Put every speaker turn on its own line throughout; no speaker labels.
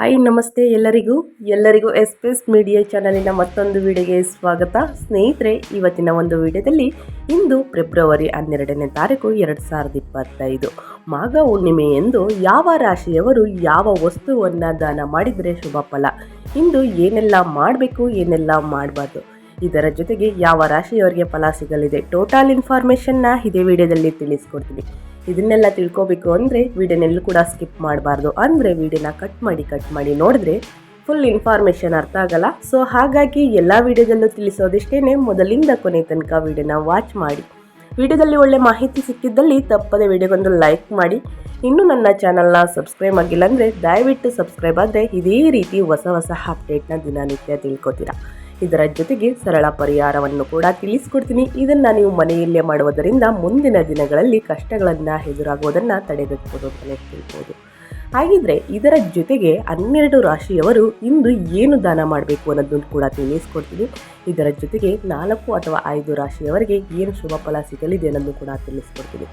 Hi, ನಮಸ್ತೆ ಎಲ್ಲರಿಗೂ. ಎಲ್ಲರಿಗೂ ಎಸ್ ಪಿ ಎಸ್ ಮೀಡಿಯಾ ಚಾನಲಿನ ಮತ್ತೊಂದು ವಿಡಿಯೋಗೆ ಸ್ವಾಗತ. ಸ್ನೇಹಿತರೆ, ಇವತ್ತಿನ ಒಂದು ವಿಡಿಯೋದಲ್ಲಿ ಇಂದು ಫೆಬ್ರವರಿ ಹನ್ನೆರಡನೇ ತಾರೀಕು ಎರಡು ಸಾವಿರದ ಇಪ್ಪತ್ತೈದು. ಮಾಘ ಹುಣ್ಣಿಮೆ ಎಂದು ಯಾವ ರಾಶಿಯವರು ಯಾವ ವಸ್ತುವನ್ನು ದಾನ ಮಾಡಿದರೆ ಶುಭ ಫಲ? ಇಂದು ಏನೆಲ್ಲ ಮಾಡಬೇಕು, ಏನೆಲ್ಲ ಮಾಡಬಾರ್ದು? ಇದರ ಜೊತೆಗೆ ಯಾವ ರಾಶಿಯವರಿಗೆ ಫಲ ಸಿಗಲಿದೆ? ಟೋಟಲ್ ಇನ್ಫಾರ್ಮೇಷನ್ನ ಇದೇ ವಿಡಿಯೋದಲ್ಲಿ ತಿಳಿಸ್ಕೊಡ್ತೀನಿ. ಇದನ್ನೆಲ್ಲ ತಿಳ್ಕೊಬೇಕು ಅಂದರೆ ವಿಡಿಯೋನೆಲ್ಲೂ ಕೂಡ ಸ್ಕಿಪ್ ಮಾಡಬಾರ್ದು. ಅಂದರೆ ವಿಡಿಯೋನ ಕಟ್ ಮಾಡಿ ಕಟ್ ಮಾಡಿ ನೋಡಿದ್ರೆ ಫುಲ್ ಇನ್ಫಾರ್ಮೇಷನ್ ಅರ್ಥ ಆಗಲ್ಲ. ಸೊ ಹಾಗಾಗಿ ಎಲ್ಲ ವಿಡಿಯೋದಲ್ಲೂ ತಿಳಿಸೋದಿಷ್ಟೇ ಮೊದಲಿಂದ ಕೊನೆ ತನಕ ವಿಡಿಯೋನ ವಾಚ್ ಮಾಡಿ. ವಿಡಿಯೋದಲ್ಲಿ ಒಳ್ಳೆ ಮಾಹಿತಿ ಸಿಕ್ಕಿದ್ದಲ್ಲಿ ತಪ್ಪದೆ ವಿಡಿಯೋಗೊಂದು ಲೈಕ್ ಮಾಡಿ. ಇನ್ನೂ ನನ್ನ ಚಾನಲ್ನ ಸಬ್ಸ್ಕ್ರೈಬ್ ಆಗಿಲ್ಲ ಅಂದರೆ ದಯವಿಟ್ಟು ಸಬ್ಸ್ಕ್ರೈಬ್ ಆದರೆ ಇದೇ ರೀತಿ ಹೊಸ ಹೊಸ ಅಪ್ಡೇಟ್ನ ದಿನನಿತ್ಯ ತಿಳ್ಕೊತೀರಾ. ಇದರ ಜೊತೆಗೆ ಸರಳ ಪರಿಹಾರವನ್ನು ಕೂಡ ತಿಳಿಸಿಕೊಡ್ತೀನಿ. ಇದನ್ನು ನೀವು ಮನೆಯಲ್ಲೇ ಮಾಡುವುದರಿಂದ ಮುಂದಿನ ದಿನಗಳಲ್ಲಿ ಕಷ್ಟಗಳನ್ನು ಎದುರಾಗುವುದನ್ನು ತಡೆಗಟ್ಟಬಹುದು ಅಂತಲೇ ಹೇಳ್ಬೋದು. ಹಾಗಿದ್ರೆ ಇದರ ಜೊತೆಗೆ ಹನ್ನೆರಡು ರಾಶಿಯವರು ಇಂದು ಏನು ದಾನ ಮಾಡಬೇಕು ಅನ್ನೋದನ್ನು ಕೂಡ ತಿಳಿಸ್ಕೊಡ್ತೀನಿ. ಇದರ ಜೊತೆಗೆ ನಾಲ್ಕು ಅಥವಾ ಐದು ರಾಶಿಯವರಿಗೆ ಏನು ಶುಭ ಫಲ ಸಿಗಲಿದೆ ಅನ್ನೋದನ್ನು ಕೂಡ ತಿಳಿಸ್ಕೊಡ್ತೀನಿ.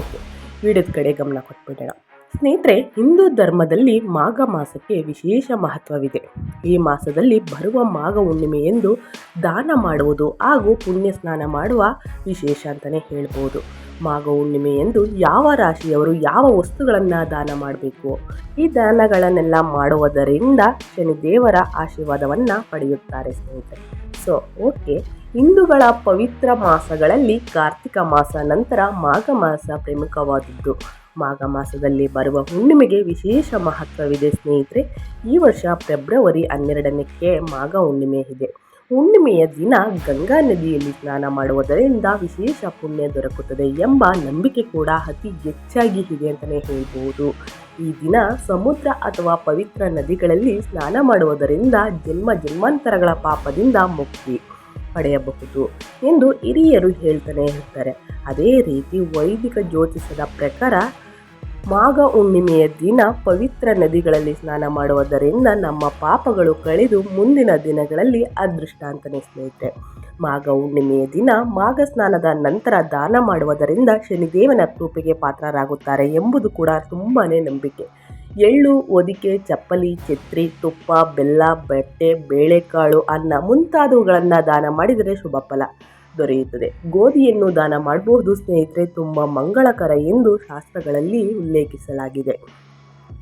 ಓಕೆ, ವಿಡಿಯೋದ ಕಡೆ ಗಮನ ಕೊಟ್ಬಿಡೋಣ. ಸ್ನೇಹಿತರೆ, ಹಿಂದೂ ಧರ್ಮದಲ್ಲಿ ಮಾಘ ಮಾಸಕ್ಕೆ ವಿಶೇಷ ಮಹತ್ವವಿದೆ. ಈ ಮಾಸದಲ್ಲಿ ಬರುವ ಮಾಘ ಹುಣ್ಣಿಮೆ ಎಂದು ದಾನ ಮಾಡುವುದು ಹಾಗೂ ಪುಣ್ಯ ಸ್ನಾನ ಮಾಡುವ ವಿಶೇಷ ಅಂತಲೇ ಹೇಳ್ಬೋದು. ಮಾಘ ಹುಣ್ಣಿಮೆ ಎಂದು ಯಾವ ರಾಶಿಯವರು ಯಾವ ವಸ್ತುಗಳನ್ನು ದಾನ ಮಾಡಬೇಕು? ಈ ದಾನಗಳನ್ನೆಲ್ಲ ಮಾಡುವುದರಿಂದ ಶನಿದೇವರ ಆಶೀರ್ವಾದವನ್ನು ಪಡೆಯುತ್ತಾರೆ ಸ್ನೇಹಿತರೆ. ಸೊ ಓಕೆ ಹಿಂದೂಗಳ ಪವಿತ್ರ ಮಾಸಗಳಲ್ಲಿ ಕಾರ್ತಿಕ ಮಾಸ ನಂತರ ಮಾಘ ಮಾಸ ಪ್ರಮುಖವಾದದ್ದು ಮಾಘ ಮಾಸದಲ್ಲಿ ಬರುವ ಹುಣ್ಣಿಮೆಗೆ ವಿಶೇಷ ಮಹತ್ವವಿದೆ ಸ್ನೇಹಿತರೆ. ಈ ವರ್ಷ ಫೆಬ್ರವರಿ ಹನ್ನೆರಡನಕ್ಕೆ ಮಾಘ ಹುಣ್ಣಿಮೆ ಇದೆ. ಹುಣ್ಣಿಮೆಯ ದಿನ ಗಂಗಾ ನದಿಯಲ್ಲಿ ಸ್ನಾನ ಮಾಡುವುದರಿಂದ ವಿಶೇಷ ಪುಣ್ಯ ದೊರಕುತ್ತದೆ ಎಂಬ ನಂಬಿಕೆ ಕೂಡ ಅತಿ ಹೆಚ್ಚಾಗಿ ಇದೆ ಅಂತಲೇ ಹೇಳ್ಬೋದು. ಈ ದಿನ ಸಮುದ್ರ ಅಥವಾ ಪವಿತ್ರ ನದಿಗಳಲ್ಲಿ ಸ್ನಾನ ಮಾಡುವುದರಿಂದ ಜನ್ಮ ಜನ್ಮಾಂತರಗಳ ಪಾಪದಿಂದ ಮುಕ್ತಿ ಪಡೆಯಬಹುದು ಎಂದು ಹಿರಿಯರು ಹೇಳ್ತಾನೆ ಇರ್ತಾರೆ. ಅದೇ ರೀತಿ ವೈದಿಕ ಜ್ಯೋತಿಷದ ಪ್ರಕಾರ ಮಾಘ ಹುಣ್ಣಿಮೆಯ ದಿನ ಪವಿತ್ರ ನದಿಗಳಲ್ಲಿ ಸ್ನಾನ ಮಾಡುವುದರಿಂದ ನಮ್ಮ ಪಾಪಗಳು ಕಳೆದು ಮುಂದಿನ ದಿನಗಳಲ್ಲಿ ಅದೃಷ್ಟ ಅಂತಲೇ ಸ್ನೇಹಿತರೆ. ಮಾಘ ಹುಣ್ಣಿಮೆಯ ದಿನ ಮಾಘ ಸ್ನಾನದ ನಂತರ ದಾನ ಮಾಡುವುದರಿಂದ ಶನಿದೇವನ ಕೃಪೆಗೆ ಪಾತ್ರರಾಗುತ್ತಾರೆ ಎಂಬುದು ಕೂಡ ತುಂಬಾ ನಂಬಿಕೆ. ಎಳ್ಳು ಒದಿಕೆ ಚಪ್ಪಲಿ, ಛತ್ರಿ, ತುಪ್ಪ, ಬೆಲ್ಲ, ಬಟ್ಟೆ, ಬೇಳೆಕಾಳು, ಅನ್ನ ಮುಂತಾದವುಗಳನ್ನು ದಾನ ಮಾಡಿದರೆ ಶುಭ ಫಲ. ದೊರೆಯುತ್ತದೆ. ಗೋಧಿಯನ್ನು ದಾನ ಮಾಡಬಹುದು ಸ್ನೇಹಿತರೆ, ತುಂಬ ಮಂಗಳಕರ ಎಂದು ಶಾಸ್ತ್ರಗಳಲ್ಲಿ ಉಲ್ಲೇಖಿಸಲಾಗಿದೆ.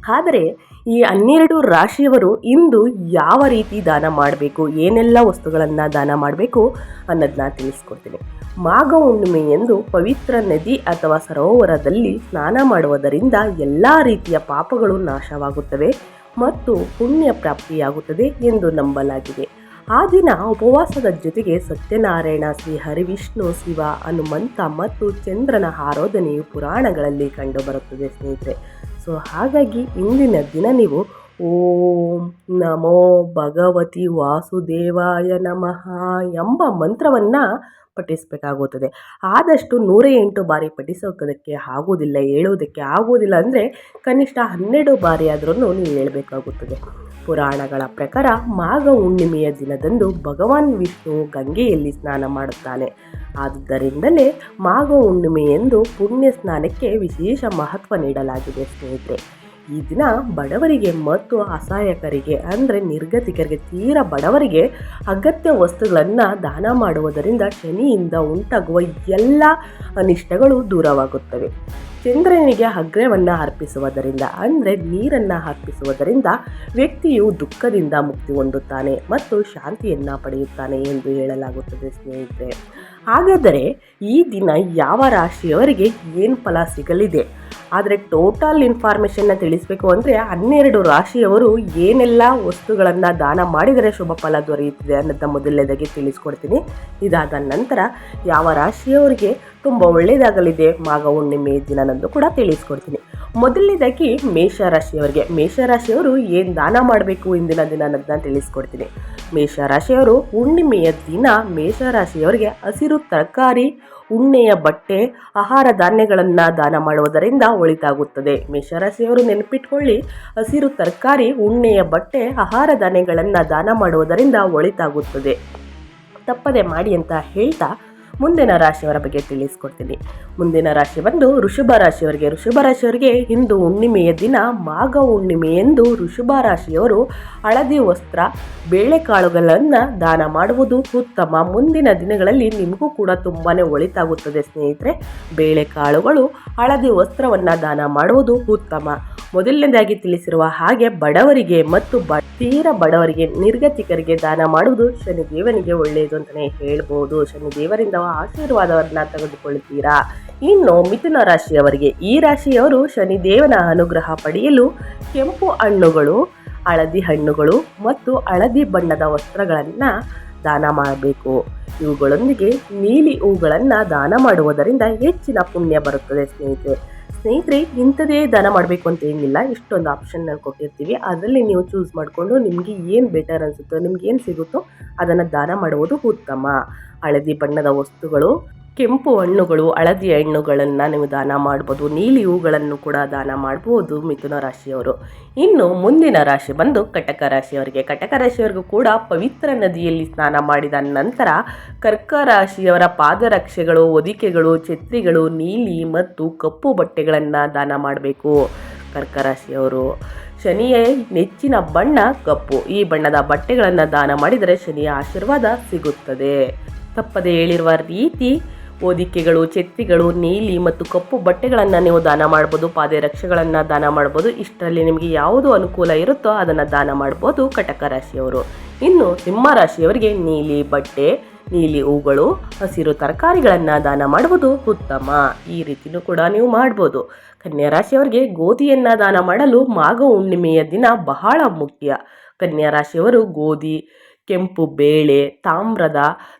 ಆದರೆ, ಈ ಹನ್ನೆರಡು ರಾಶಿಯವರು ಇಂದು ಯಾವ ರೀತಿ ದಾನ ಮಾಡಬೇಕು, ಏನೆಲ್ಲ ವಸ್ತುಗಳನ್ನು ದಾನ ಮಾಡಬೇಕು ಅನ್ನೋದನ್ನ ತಿಳಿಸ್ಕೊಡ್ತೀನಿ. ಮಾಘ ಹುಣ್ಣಿಮೆ ಎಂದು ಪವಿತ್ರ ನದಿ ಅಥವಾ ಸರೋವರದಲ್ಲಿ ಸ್ನಾನ ಮಾಡುವುದರಿಂದ ಎಲ್ಲ ರೀತಿಯ ಪಾಪಗಳು ನಾಶವಾಗುತ್ತವೆ ಮತ್ತು ಪುಣ್ಯ ಪ್ರಾಪ್ತಿಯಾಗುತ್ತದೆ ಎಂದು ನಂಬಲಾಗಿದೆ. ಆ ದಿನ ಉಪವಾಸದ ಜೊತೆಗೆ ಸತ್ಯನಾರಾಯಣ ಶ್ರೀ ಹರಿವಿಷ್ಣು ಶಿವ ಹನುಮಂತ ಮತ್ತು ಚಂದ್ರನ ಆರಾಧನೆಯು ಪುರಾಣಗಳಲ್ಲಿ ಕಂಡುಬರುತ್ತದೆ ಸ್ನೇಹಿತರೆ. ಸೊ ಹಾಗಾಗಿ ಇಂದಿನ ದಿನ ನೀವು ಓಂ ನಮೋ ಭಗವತಿ ವಾಸುದೇವಾಯ ನಮಃ ಎಂಬ ಮಂತ್ರವನ್ನು ಪಠಿಸಬೇಕಾಗುತ್ತದೆ. ಆದಷ್ಟು ನೂರ ಎಂಟು ಬಾರಿ ಪಠಿಸೋದಕ್ಕೆ ಆಗೋದಿಲ್ಲ ಹೇಳೋದಕ್ಕೆ ಆಗೋದಿಲ್ಲ ಅಂದರೆ ಕನಿಷ್ಠ ಹನ್ನೆರಡು ಬಾರಿ ಆದ್ರೂ ನೀವು ಹೇಳಬೇಕಾಗುತ್ತದೆ. ಪುರಾಣಗಳ ಪ್ರಕಾರ ಮಾಘ ಹುಣ್ಣಿಮೆಯ ದಿನದಂದು ಭಗವಾನ್ ವಿಷ್ಣು ಗಂಗೆಯಲ್ಲಿ ಸ್ನಾನ ಮಾಡುತ್ತಾನೆ. ಆದ್ದರಿಂದಲೇ ಮಾಘ ಹುಣ್ಣಿಮೆಯೆಂದು ಪುಣ್ಯ ಸ್ನಾನಕ್ಕೆ ವಿಶೇಷ ಮಹತ್ವ ನೀಡಲಾಗಿದೆ ಸ್ನೇಹಿತರೆ. ಈ ದಿನ ಬಡವರಿಗೆ ಮತ್ತು ಅಸಹಾಯಕರಿಗೆ ಅಂದರೆ ನಿರ್ಗತಿಕರಿಗೆ ತೀರ ಬಡವರಿಗೆ ಅಗತ್ಯ ವಸ್ತುಗಳನ್ನು ದಾನ ಮಾಡುವುದರಿಂದ ಶನಿಯಿಂದ ಉಂಟಾಗುವ ಎಲ್ಲ ಅನಿಷ್ಟಗಳು ದೂರವಾಗುತ್ತವೆ. ಚಂದ್ರನಿಗೆ ಅಗ್ರವನ್ನು ಅರ್ಪಿಸುವುದರಿಂದ ಅಂದರೆ ನೀರನ್ನು ಅರ್ಪಿಸುವುದರಿಂದ ವ್ಯಕ್ತಿಯು ದುಃಖದಿಂದ ಮುಕ್ತಿ ಹೊಂದುತ್ತಾನೆ ಮತ್ತು ಶಾಂತಿಯನ್ನು ಪಡೆಯುತ್ತಾನೆ ಎಂದು ಹೇಳಲಾಗುತ್ತದೆ ಸ್ನೇಹಿತರೆ. ಹಾಗಾದರೆ ಈ ದಿನ ಯಾವ ರಾಶಿಯವರಿಗೆ ಏನು ಫಲ ಸಿಗಲಿದೆ? ಆದರೆ ಟೋಟಲ್ ಇನ್ಫಾರ್ಮೇಷನ್ನ ತಿಳಿಸಬೇಕು ಅಂದರೆ ಹನ್ನೆರಡು ರಾಶಿಯವರು ಏನೆಲ್ಲ ವಸ್ತುಗಳನ್ನು ದಾನ ಮಾಡಿದರೆ ಶುಭ ಫಲ ದೊರೆಯುತ್ತಿದೆ ಅನ್ನೋದನ್ನ ಮೊದಲನೇದಾಗಿ ತಿಳಿಸ್ಕೊಡ್ತೀನಿ. ಇದಾದ ನಂತರ ಯಾವ ರಾಶಿಯವರಿಗೆ ತುಂಬ ಒಳ್ಳೆಯದಾಗಲಿದೆ ಮಾಘ, ಹುಣ್ಣಿಮೆ ದಿನನಂದು ಕೂಡ ತಿಳಿಸ್ಕೊಡ್ತೀನಿ. ಮೊದಲನೇದಾಗಿ ಮೇಷರಾಶಿಯವರಿಗೆ ಮೇಷರಾಶಿಯವರು ಏನು ದಾನ ಮಾಡಬೇಕು ಇಂದಿನ ದಿನ ಅನ್ನೋದನ್ನ ತಿಳಿಸ್ಕೊಡ್ತೀನಿ. ಮೇಷರಾಶಿಯವರು ಹುಣ್ಣಿಮೆಯ ದಿನ ಮೇಷರಾಶಿಯವರಿಗೆ ಹಸಿರು ತರಕಾರಿ ಉಣ್ಣೆಯ ಬಟ್ಟೆ, ಆಹಾರ ಧಾನ್ಯಗಳನ್ನು ದಾನ ಮಾಡುವುದರಿಂದ ಒಳಿತಾಗುತ್ತದೆ. ಮೇಷರಾಶಿಯವರು ನೆನಪಿಟ್ಕೊಳ್ಳಿ, ಹಸಿರು ತರಕಾರಿ, ಉಣ್ಣೆಯ ಬಟ್ಟೆ, ಆಹಾರ ಧಾನ್ಯಗಳನ್ನು ದಾನ ಮಾಡುವುದರಿಂದ ಒಳಿತಾಗುತ್ತದೆ. ತಪ್ಪದೆ ಮಾಡಿ ಅಂತ ಹೇಳ್ತಾ ಮುಂದಿನ ರಾಶಿಯವರ ಬಗ್ಗೆ ತಿಳಿಸ್ಕೊಡ್ತೀನಿ. ಮುಂದಿನ ರಾಶಿ ಬಂದು ಋಷಭ ರಾಶಿಯವರಿಗೆ. ಋಷಭ ರಾಶಿಯವರಿಗೆ ಇಂದು ಹುಣ್ಣಿಮೆಯ ದಿನ. ಮಾಘ ಹುಣ್ಣಿಮೆ ಎಂದು ಋಷಭ ರಾಶಿಯವರು ಹಳದಿ ವಸ್ತ್ರ ಬೇಳೆಕಾಳುಗಳನ್ನು ದಾನ ಮಾಡುವುದು ಉತ್ತಮ. ಮುಂದಿನ ದಿನಗಳಲ್ಲಿ ನಿಮಗೂ ಕೂಡ ತುಂಬಾ ಒಳಿತಾಗುತ್ತದೆ ಸ್ನೇಹಿತರೆ. ಬೇಳೆಕಾಳುಗಳು ಹಳದಿ ವಸ್ತ್ರವನ್ನು ದಾನ ಮಾಡುವುದು ಉತ್ತಮ. ಮೊದಲನೇದಾಗಿ ತಿಳಿಸಿರುವ ಹಾಗೆ ಬಡವರಿಗೆ ಮತ್ತು ಬ ತೀರ ಬಡವರಿಗೆ, ನಿರ್ಗತಿಕರಿಗೆ ದಾನ ಮಾಡುವುದು ಶನಿದೇವನಿಗೆ ಒಳ್ಳೆಯದು ಅಂತಲೇ ಹೇಳ್ಬೋದು. ಶನಿದೇವರಿಂದ ಆಶೀರ್ವಾದವನ್ನ ತೆಗೆದುಕೊಳ್ಳುತ್ತೀರಾ? ಇನ್ನು ಮಿಥುನ ರಾಶಿಯವರಿಗೆ ಈ ರಾಶಿಯವರು ಶನಿದೇವನ ಅನುಗ್ರಹ ಪಡೆಯಲು ಕೆಂಪು ಹಣ್ಣುಗಳು, ಹಳದಿ ಹಣ್ಣುಗಳು ಮತ್ತು ಹಳದಿ ಬಣ್ಣದ ವಸ್ತ್ರಗಳನ್ನು ದಾನ ಮಾಡಬೇಕು. ಇವುಗಳೊಂದಿಗೆ ನೀಲಿ ಹೂಗಳನ್ನು ದಾನ ಮಾಡುವುದರಿಂದ ಹೆಚ್ಚಿನ ಪುಣ್ಯ ಬರುತ್ತದೆ ಸ್ನೇಹಿತರೆ. ಸ್ನೇಹಿತರೆ, ಇಂಥದೇ ದಾನ ಮಾಡಬೇಕು ಅಂತ ಏನಿಲ್ಲ. ಇಷ್ಟೊಂದು ಆಪ್ಷನ್ ಕೊಟ್ಟಿರ್ತೀವಿ. ಅದರಲ್ಲಿ ನೀವು ಚೂಸ್ ಮಾಡಿಕೊಂಡು ನಿಮಗೆ ಏನು ಬೆಟರ್ ಅನಿಸುತ್ತೋ, ನಿಮ್ಗೆ ಏನು ಸಿಗುತ್ತೋ ಅದನ್ನು ದಾನ ಮಾಡುವುದು ಉತ್ತಮ. ಹಳದಿ ಬಣ್ಣದ ವಸ್ತುಗಳು ಕೆಂಪು ಹಣ್ಣುಗಳು, ಹಳದಿ ಹಣ್ಣುಗಳನ್ನು ನೀವು ದಾನ ಮಾಡ್ಬೋದು, ನೀಲಿ ಹೂಗಳನ್ನು ಕೂಡ ದಾನ ಮಾಡ್ಬೋದು ಮಿಥುನ ರಾಶಿಯವರು. ಇನ್ನು ಮುಂದಿನ ರಾಶಿ ಬಂದು ಕಟಕ ರಾಶಿಯವರಿಗೆ. ಕಟಕ ರಾಶಿಯವರಿಗೂ ಕೂಡ ಪವಿತ್ರ ನದಿಯಲ್ಲಿ ಸ್ನಾನ ಮಾಡಿದ ನಂತರ ಕರ್ಕ ರಾಶಿಯವರ ಪಾದರಕ್ಷೆಗಳು, ಹೊದಿಕೆಗಳು, ಛತ್ರಿಗಳು ನೀಲಿ ಮತ್ತು ಕಪ್ಪು ಬಟ್ಟೆಗಳನ್ನು ದಾನ ಮಾಡಬೇಕು ಕರ್ಕ ರಾಶಿಯವರು. ಶನಿಯೇ, ನೆಚ್ಚಿನ ಬಣ್ಣ ಕಪ್ಪು. ಈ ಬಣ್ಣದ ಬಟ್ಟೆಗಳನ್ನು ದಾನ ಮಾಡಿದರೆ ಶನಿಯ ಆಶೀರ್ವಾದ ಸಿಗುತ್ತದೆ. ತಪ್ಪದೆ ಹೇಳಿರುವ ರೀತಿ ಓದಿಕೆಗಳು ಛತ್ರಿಗಳು ನೀಲಿ ಮತ್ತು ಕಪ್ಪು ಬಟ್ಟೆಗಳನ್ನು ನೀವು ದಾನ ಮಾಡ್ಬೋದು ಪಾದರಕ್ಷೆಗಳನ್ನು ದಾನ ಮಾಡ್ಬೋದು. ಇಷ್ಟರಲ್ಲಿ ನಿಮಗೆ ಯಾವುದು ಅನುಕೂಲ ಇರುತ್ತೋ ಅದನ್ನು ದಾನ ಮಾಡ್ಬೋದು ಕಟಕ ರಾಶಿಯವರು. ಇನ್ನು ಸಿಂಹ ರಾಶಿಯವರಿಗೆ ನೀಲಿ ಬಟ್ಟೆ, ನೀಲಿ ಹೂಗಳು, ಹಸಿರು ತರಕಾರಿಗಳನ್ನು ದಾನ ಮಾಡುವುದು ಉತ್ತಮ. ಈ ರೀತಿಯೂ ಕೂಡ ನೀವು ಮಾಡ್ಬೋದು. ಕನ್ಯಾ ರಾಶಿಯವರಿಗೆ ಗೋಧಿಯನ್ನು ದಾನ ಮಾಡಲು ಮಾಘ ಹುಣ್ಣಿಮೆಯ ದಿನ ಬಹಳ ಮುಖ್ಯ. ಕನ್ಯಾ ರಾಶಿಯವರು ಗೋಧಿ ಕೆಂಪು, ಬೇಳೆ, ತಾಮ್ರದ,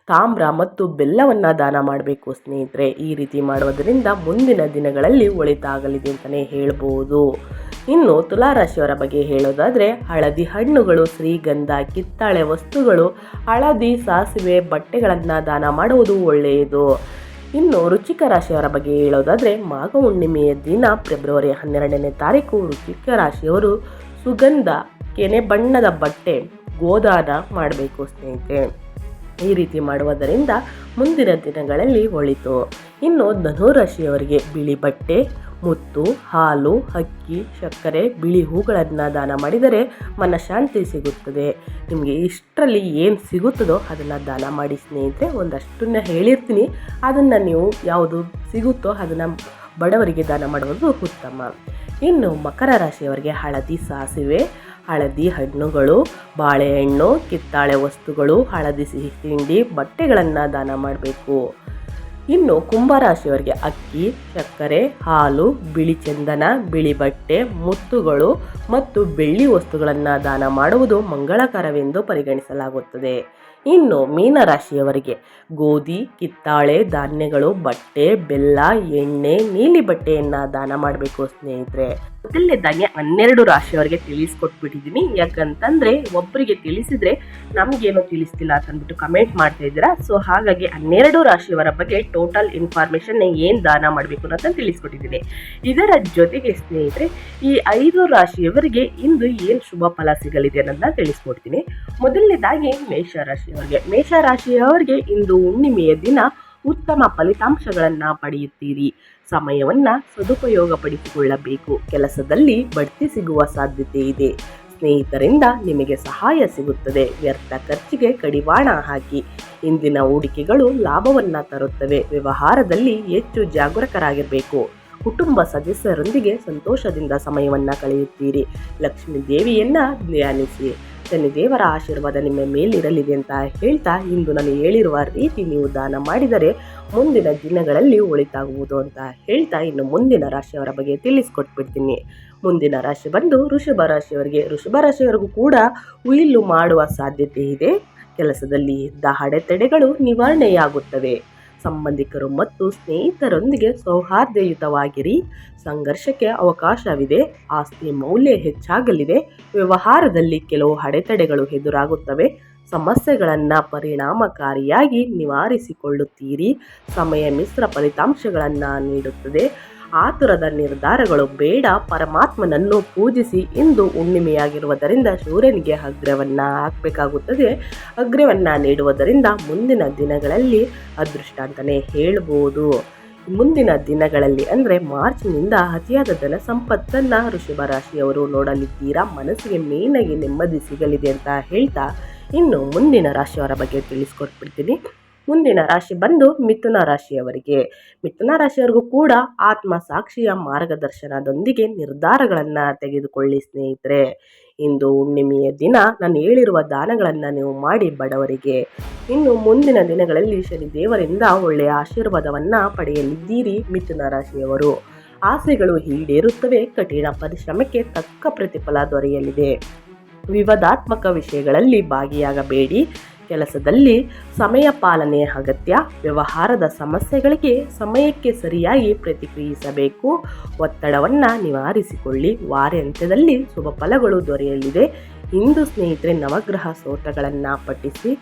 ತಾಮ್ರ ಮತ್ತು ಬೆಲ್ಲವನ್ನು ದಾನ ಮಾಡಬೇಕು ಸ್ನೇಹಿತರೆ. ಈ ರೀತಿ ಮಾಡುವುದರಿಂದ ಮುಂದಿನ ದಿನಗಳಲ್ಲಿ ಒಳಿತಾಗಲಿದೆ ಅಂತಲೇ ಹೇಳ್ಬೋದು. ಇನ್ನು ತುಲಾರಾಶಿಯವರ ಬಗ್ಗೆ ಹೇಳೋದಾದರೆ, ಹಳದಿ ಹಣ್ಣುಗಳು, ಶ್ರೀಗಂಧ, ಕಿತ್ತಾಳೆ ವಸ್ತುಗಳು, ಹಳದಿ ಸಾಸಿವೆ, ಬಟ್ಟೆಗಳನ್ನು ದಾನ ಮಾಡುವುದು ಒಳ್ಳೆಯದು. ಇನ್ನು ರುಚಿಕ ರಾಶಿಯವರ ಬಗ್ಗೆ ಹೇಳೋದಾದರೆ, ಮಾಘ ಹುಣ್ಣಿಮೆಯ ದಿನ ಫೆಬ್ರವರಿ ಹನ್ನೆರಡನೇ ತಾರೀಕು ರುಚಿಕ ರಾಶಿಯವರು ಸುಗಂಧ, ಕೆನೆ ಬಣ್ಣದ ಬಟ್ಟೆ ಗೋದಾನ ಮಾಡಬೇಕು ಸ್ನೇಹಿತರೆ. ಈ ರೀತಿ ಮಾಡುವುದರಿಂದ ಮುಂದಿನ ದಿನಗಳಲ್ಲಿ ಒಳಿತು. ಇನ್ನು ಧನುರಾಶಿಯವರಿಗೆ ಬಿಳಿ ಬಟ್ಟೆ, ಮುತ್ತು, ಹಾಲು, ಅಕ್ಕಿ, ಸಕ್ಕರೆ, ಬಿಳಿ ಹೂಗಳನ್ನು ದಾನ ಮಾಡಿದರೆ ಮನಃಶಾಂತಿ ಸಿಗುತ್ತದೆ. ನಿಮಗೆ ಇಷ್ಟರಲ್ಲಿ ಏನು ಸಿಗುತ್ತದೋ ಅದನ್ನು ದಾನ ಮಾಡಿ ಸ್ನೇಹಿತರೆ, ಒಂದಷ್ಟನ್ನು ಹೇಳಿರ್ತೀನಿ. ಅದನ್ನು ನೀವು ಯಾವುದು ಸಿಗುತ್ತೋ ಅದನ್ನು ಬಡವರಿಗೆ ದಾನ ಮಾಡುವುದು ಉತ್ತಮ. ಇನ್ನು ಮಕರ ರಾಶಿಯವರಿಗೆ ಹಳದಿ ಸಾಸಿವೆ ಹಳದಿ ಹಣ್ಣುಗಳು, ಬಾಳೆಹಣ್ಣು, ಕಿತ್ತಾಳೆ ವಸ್ತುಗಳು, ಹಳದಿ ಸಿಹಿ ತಿಂಡಿ, ಬಟ್ಟೆಗಳನ್ನು ದಾನ ಮಾಡಬೇಕು. ಇನ್ನು ಕುಂಭರಾಶಿಯವರಿಗೆ ಅಕ್ಕಿ, ಸಕ್ಕರೆ, ಹಾಲು, ಬಿಳಿ ಚಂದನ, ಬಿಳಿ ಬಟ್ಟೆ, ಮುತ್ತುಗಳು ಮತ್ತು ಬೆಳ್ಳಿ ವಸ್ತುಗಳನ್ನು ದಾನ ಮಾಡುವುದು ಮಂಗಳಕರವೆಂದು ಪರಿಗಣಿಸಲಾಗುತ್ತದೆ. ಇನ್ನು ಮೀನರಾಶಿಯವರಿಗೆ ಗೋಧಿ, ಕಿತ್ತಾಳೆ, ಧಾನ್ಯಗಳು, ಬಟ್ಟೆ, ಬೆಲ್ಲ, ಎಣ್ಣೆ, ನೀಲಿ ಬಟ್ಟೆಯನ್ನು ದಾನ ಮಾಡಬೇಕು ಸ್ನೇಹಿತರೆ. ಮೊದಲನೇದಾಗಿ ಹನ್ನೆರಡು ರಾಶಿಯವರಿಗೆ ತಿಳಿಸ್ಕೊಟ್ಬಿಟ್ಟಿದ್ದೀನಿ. ಯಾಕಂತಂದ್ರೆ ಒಬ್ಬರಿಗೆ ತಿಳಿಸಿದ್ರೆ ನಮ್ಗೇನು ತಿಳಿಸ್ತಿಲ್ಲ ಅಂತ ಅಂದ್ಬಿಟ್ಟು ಕಮೆಂಟ್ ಮಾಡ್ತಾ ಇದ್ದೀರಾ. ಸೊ ಹಾಗಾಗಿ ಹನ್ನೆರಡು ರಾಶಿಯವರ ಬಗ್ಗೆ ಟೋಟಲ್ ಇನ್ಫಾರ್ಮೇಶನ್ ಏನು ದಾನ ಮಾಡಬೇಕು ಅಂತ ತಿಳಿಸ್ಕೊಟ್ಟಿದ್ದೀನಿ. ಇದರ ಜೊತೆಗೆ ಸ್ನೇಹಿತರೆ, ಈ ಐದು ರಾಶಿಯವರಿಗೆ ಇಂದು ಏನು ಶುಭ ಫಲ ಸಿಗಲಿದೆ ಅನ್ನೋದನ್ನ ತಿಳಿಸ್ಕೊಡ್ತೀನಿ. ಮೊದಲನೇದಾಗಿ ಮೇಷರಾಶಿಯವರಿಗೆ ಮೇಷರಾಶಿಯವರಿಗೆ ಇಂದು ಹುಣ್ಣಿಮೆಯ ದಿನ ಉತ್ತಮ ಫಲಿತಾಂಶಗಳನ್ನು ಪಡೆಯುತ್ತೀರಿ. ಸಮಯವನ್ನು ಸದುಪಯೋಗಪಡಿಸಿಕೊಳ್ಳಬೇಕು. ಕೆಲಸದಲ್ಲಿ ಬಡ್ತಿ ಸಿಗುವ ಸಾಧ್ಯತೆ ಇದೆ. ಸ್ನೇಹಿತರಿಂದ ನಿಮಗೆ ಸಹಾಯ ಸಿಗುತ್ತದೆ. ವ್ಯರ್ಥ ಖರ್ಚಿಗೆ ಕಡಿವಾಣ ಹಾಕಿ. ಇಂದಿನ ಹೂಡಿಕೆಗಳು ಲಾಭವನ್ನು ತರುತ್ತವೆ. ವ್ಯವಹಾರದಲ್ಲಿ ಹೆಚ್ಚು ಜಾಗರೂಕರಾಗಿರಬೇಕು. ಕುಟುಂಬ ಸದಸ್ಯರೊಂದಿಗೆ ಸಂತೋಷದಿಂದ ಸಮಯವನ್ನು ಕಳೆಯುತ್ತೀರಿ. ಲಕ್ಷ್ಮೀ ದೇವಿಯನ್ನು ಧ್ಯಾನಿಸಿ. ಶನಿದೇವರ ಆಶೀರ್ವಾದ ನಿಮ್ಮ ಮೇಲಿರಲಿದೆ ಅಂತ ಹೇಳ್ತಾ ಇಂದು ನಾನು ಹೇಳಿರುವ ರೀತಿ ನೀವು ದಾನ ಮಾಡಿದರೆ ಮುಂದಿನ ದಿನಗಳಲ್ಲಿ ಒಳಿತಾಗುವುದು ಅಂತ ಹೇಳ್ತಾ ಇನ್ನು ಮುಂದಿನ ರಾಶಿಯವರ ಬಗ್ಗೆ ತಿಳಿಸ್ಕೊಟ್ಬಿಡ್ತೀನಿ. ಮುಂದಿನ ರಾಶಿ ಬಂದು ಋಷಭ ರಾಶಿಯವರಿಗೆ ಋಷಭ ರಾಶಿಯವರಿಗೂ ಕೂಡ ಉಯಿಲು ಮಾಡುವ ಸಾಧ್ಯತೆ ಇದೆ. ಕೆಲಸದಲ್ಲಿ ಇದ್ದ ಅಡೆತಡೆಗಳು ನಿವಾರಣೆಯಾಗುತ್ತವೆ. ಸಂಬಂಧಿಕರು ಮತ್ತು ಸ್ನೇಹಿತರೊಂದಿಗೆ ಸೌಹಾರ್ದಯುತವಾಗಿರಿ. ಸಂಘರ್ಷಕ್ಕೆ ಅವಕಾಶವಿದೆ. ಆಸ್ತಿ ಮೌಲ್ಯ ಹೆಚ್ಚಾಗಲಿದೆ. ವ್ಯವಹಾರದಲ್ಲಿ ಕೆಲವು ಅಡೆತಡೆಗಳು ಎದುರಾಗುತ್ತವೆ. ಸಮಸ್ಯೆಗಳನ್ನು ಪರಿಣಾಮಕಾರಿಯಾಗಿ ನಿವಾರಿಸಿಕೊಳ್ಳುತ್ತೀರಿ. ಸಮಯ ಮಿಶ್ರ ಫಲಿತಾಂಶಗಳನ್ನು ನೀಡುತ್ತದೆ. ಆತುರದ ನಿರ್ಧಾರಗಳು ಬೇಡ, ಪರಮಾತ್ಮನನ್ನು ಪೂಜಿಸಿ ಇಂದು ಹುಣ್ಣಿಮೆಯಾಗಿರುವುದರಿಂದ ಸೂರ್ಯನಿಗೆ ಅಗ್ರವನ್ನು ಹಾಕಬೇಕಾಗುತ್ತದೆ. ಅಗ್ರವನ್ನ ನೀಡುವುದರಿಂದ ಮುಂದಿನ ದಿನಗಳಲ್ಲಿ ಅದೃಷ್ಟ ಅಂತಲೇ ಹೇಳ್ಬೋದು. ಮುಂದಿನ ದಿನಗಳಲ್ಲಿ ಅಂದರೆ ಮಾರ್ಚ್ನಿಂದ ಅತಿಯಾದ ಧನ ಸಂಪತ್ತನ್ನು ಋಷಭ ರಾಶಿಯವರು ನೋಡಲಿದ್ದೀರಾ? ಮನಸ್ಸಿಗೆ ಮೇನಾಗಿ ನೆಮ್ಮದಿ ಸಿಗಲಿದೆ ಅಂತ ಹೇಳ್ತಾ ಇನ್ನು ಮುಂದಿನ ರಾಶಿಯವರ ಬಗ್ಗೆ ತಿಳಿಸ್ಕೊಟ್ಬಿಡ್ತೀನಿ. ಮುಂದಿನ ರಾಶಿ ಬಂದು ಮಿಥುನ ರಾಶಿಯವರಿಗೆ. ಮಿಥುನ ರಾಶಿಯವರಿಗೂ ಕೂಡ ಆತ್ಮ ಸಾಕ್ಷಿಯ ಮಾರ್ಗದರ್ಶನದೊಂದಿಗೆ ನಿರ್ಧಾರಗಳನ್ನು ತೆಗೆದುಕೊಳ್ಳಿ ಸ್ನೇಹಿತರೆ. ಇಂದು ಹುಣ್ಣಿಮೆಯ ದಿನ, ನಾನು ಹೇಳಿರುವ ದಾನಗಳನ್ನು ನೀವು ಮಾಡಿ ಬಡವರಿಗೆ. ಇನ್ನು ಮುಂದಿನ ದಿನಗಳಲ್ಲಿ ಶನಿ ದೇವರಿಂದ ಒಳ್ಳೆಯ ಆಶೀರ್ವಾದವನ್ನು ಪಡೆಯಲಿದ್ದೀರಿ ಮಿಥುನ ರಾಶಿಯವರು. ಆಸೆಗಳು ಈಡೇರುತ್ತವೆ, ಕಠಿಣ ಪರಿಶ್ರಮಕ್ಕೆ ತಕ್ಕ ಪ್ರತಿಫಲ ದೊರೆಯಲಿದೆ. ವಿವಾದಾತ್ಮಕ ವಿಷಯಗಳಲ್ಲಿ ಭಾಗಿಯಾಗಬೇಡಿ. ಕೆಲಸದಲ್ಲಿ ಸಮಯ ಪಾಲನೆ ಅಗತ್ಯ, ವ್ಯವಹಾರದ ಸಮಸ್ಯೆಗಳಿಗೆ ಸಮಯಕ್ಕೆ ಸರಿಯಾಗಿ ಪ್ರತಿಕ್ರಿಯಿಸಬೇಕು. ಒತ್ತಡವನ್ನು ನಿವಾರಿಸಿಕೊಳ್ಳಿ. ವಾರಾಂತ್ಯದಲ್ಲಿ ಶುಭ ಫಲಗಳು ದೊರೆಯಲಿದೆ. ಇಂದು ಸ್ನೇಹಿತರೆ, ನವಗ್ರಹ ಸೋಟಗಳನ್ನು ಪಠಿಸಿ.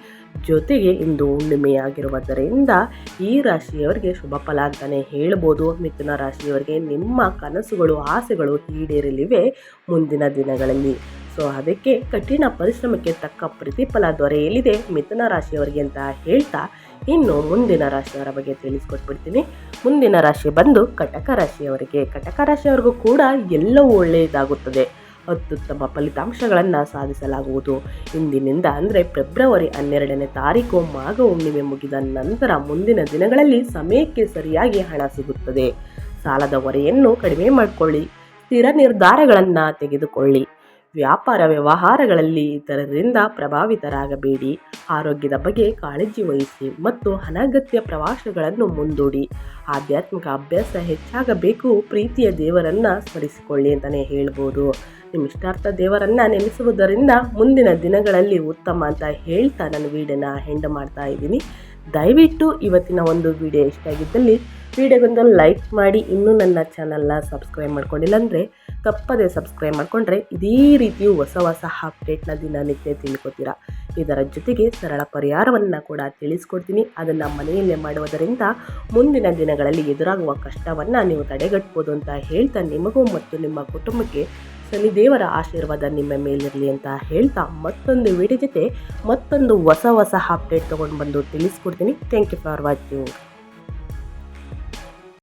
ಜೊತೆಗೆ ಇಂದು ಹುಣ್ಣಿಮೆಯಾಗಿರುವುದರಿಂದ ಈ ರಾಶಿಯವರಿಗೆ ಶುಭ ಫಲ ಅಂತಲೇ ಹೇಳ್ಬೋದು. ಮಿಥುನ ರಾಶಿಯವರಿಗೆ ನಿಮ್ಮ ಕನಸುಗಳು, ಆಸೆಗಳು ಈಡೇರಲಿವೆ ಮುಂದಿನ ದಿನಗಳಲ್ಲಿ. ಸೊ ಅದಕ್ಕೆ ಕಠಿಣ ಪರಿಶ್ರಮಕ್ಕೆ ತಕ್ಕ ಪ್ರತಿಫಲ ದೊರೆಯಲಿದೆ ಮಿಥುನ ರಾಶಿಯವರಿಗೆ ಅಂತ ಹೇಳ್ತಾ ಇನ್ನು ಮುಂದಿನ ರಾಶಿಯವರ ಬಗ್ಗೆ ತಿಳಿಸ್ಕೊಟ್ಬಿಡ್ತೀನಿ. ಮುಂದಿನ ರಾಶಿ ಬಂದು ಕಟಕ ರಾಶಿಯವರಿಗೆ. ಕಟಕ ರಾಶಿಯವರಿಗೂ ಕೂಡ ಎಲ್ಲವೂ ಒಳ್ಳೆಯದಾಗುತ್ತದೆ. ಅತ್ಯುತ್ತಮ ಫಲಿತಾಂಶಗಳನ್ನು ಸಾಧಿಸಲಾಗುವುದು. ಇಂದಿನಿಂದ ಅಂದರೆ ಫೆಬ್ರವರಿ ಹನ್ನೆರಡನೇ ತಾರೀಕು ಮಾಘ ಹುಣ್ಣಿಮೆ ಮುಗಿದ ನಂತರ ಮುಂದಿನ ದಿನಗಳಲ್ಲಿ ಸಮಯಕ್ಕೆ ಸರಿಯಾಗಿ ಹಣ ಸಿಗುತ್ತದೆ. ಸಾಲದ ಹೊರೆಯನ್ನು ಕಡಿಮೆ ಮಾಡಿಕೊಳ್ಳಿ. ಸ್ಥಿರ ನಿರ್ಧಾರಗಳನ್ನು ತೆಗೆದುಕೊಳ್ಳಿ. ವ್ಯಾಪಾರ ವ್ಯವಹಾರಗಳಲ್ಲಿ ಇತರರಿಂದ ಪ್ರಭಾವಿತರಾಗಬೇಡಿ. ಆರೋಗ್ಯದ ಬಗ್ಗೆ ಕಾಳಜಿ ವಹಿಸಿ ಮತ್ತು ಅನಗತ್ಯ ಪ್ರವಾಸಗಳನ್ನು ಮುಂದೂಡಿ. ಆಧ್ಯಾತ್ಮಿಕ ಅಭ್ಯಾಸ ಹೆಚ್ಚಾಗಬೇಕು. ಪ್ರೀತಿಯ ದೇವರನ್ನು ಸ್ಮರಿಸಿಕೊಳ್ಳಿ ಅಂತಲೇ ಹೇಳ್ಬೋದು. ನಿಮ್ಮ ಇಷ್ಟಾರ್ಥ ದೇವರನ್ನು ನೆನೆಸುವುದರಿಂದ ಮುಂದಿನ ದಿನಗಳಲ್ಲಿ ಉತ್ತಮ ಅಂತ ಹೇಳ್ತಾ ನಾನು ವೀಡಿಯೋನ ಹೆಂಡ ಮಾಡ್ತಾ ಇದ್ದೀನಿ. ದಯವಿಟ್ಟು ಇವತ್ತಿನ ಒಂದು ವಿಡಿಯೋ ಇಷ್ಟ ಆಗಿದ್ದಲ್ಲಿ ವಿಡಿಯೋಗೊಂದು ಲೈಕ್ ಮಾಡಿ. ಇನ್ನೂ ನನ್ನ ಚಾನಲ್ನ ಸಬ್ಸ್ಕ್ರೈಬ್ ಮಾಡ್ಕೊಂಡಿಲ್ಲ ಅಂದರೆ ತಪ್ಪದೇ ಸಬ್ಸ್ಕ್ರೈಬ್ ಮಾಡಿಕೊಂಡ್ರೆ ಇದೇ ರೀತಿಯು ಹೊಸ ಹೊಸ ಅಪ್ಡೇಟ್ನ ದಿನನಿತ್ಯ ತಿಳ್ಕೊತೀರಾ. ಇದರ ಜೊತೆಗೆ ಸರಳ ಪರಿಹಾರವನ್ನು ಕೂಡ ತಿಳಿಸ್ಕೊಡ್ತೀನಿ. ಅದನ್ನು ಮನೆಯಲ್ಲೇ ಮಾಡುವುದರಿಂದ ಮುಂದಿನ ದಿನಗಳಲ್ಲಿ ಎದುರಾಗುವ ಕಷ್ಟವನ್ನು ನೀವು ತಡೆಗಟ್ಬೋದು ಅಂತ ಹೇಳ್ತಾ ನಿಮಗೂ ಮತ್ತು ನಿಮ್ಮ ಕುಟುಂಬಕ್ಕೆ ಶನಿದೇವರ ಆಶೀರ್ವಾದ ನಿಮ್ಮ ಮೇಲಿರಲಿ ಅಂತ ಹೇಳ್ತಾ ಮತ್ತೊಂದು ವಿಡಿಯೋ ಜೊತೆ ಮತ್ತೊಂದು ಹೊಸ ಹೊಸ ಅಪ್ಡೇಟ್ ತೊಗೊಂಡು ಬಂದು ತಿಳಿಸ್ಕೊಡ್ತೀನಿ. Thank you for watching